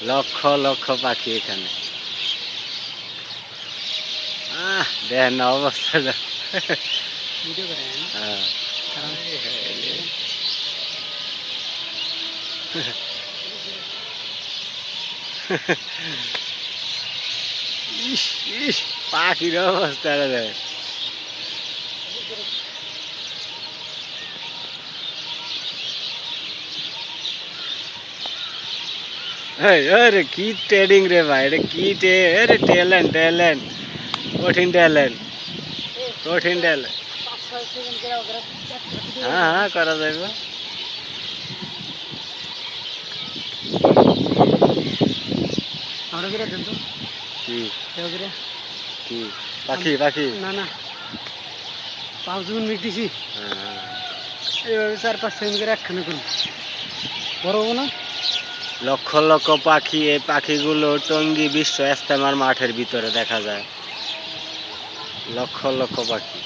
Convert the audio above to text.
লক্ষ লক্ষ পাখি এখানে। আহ দেখেন করে হ্যাঁ। পাখির অবস্থাটা দেখ। আরে কি ট্রেডিং রে ভাই এটা কি আরে ট্যালেন্ট ট্যালেন্ট কঠিন ট্যালেন্ট কঠিন ট্যালেন্ট হ্যাঁ হ্যাঁ করা যাবে পাখি পাখি না না পাঁচ জন মিটিছি এইভাবে চার পাঁচ সেকেন্ড করে একখানে করুন বড় না লক্ষ লক্ষ পাখি, এই পাখিগুলো টঙ্গি বিশ্ব ইস্তেমার মাঠের ভিতরে দেখা যায় লক্ষ লক্ষ পাখি।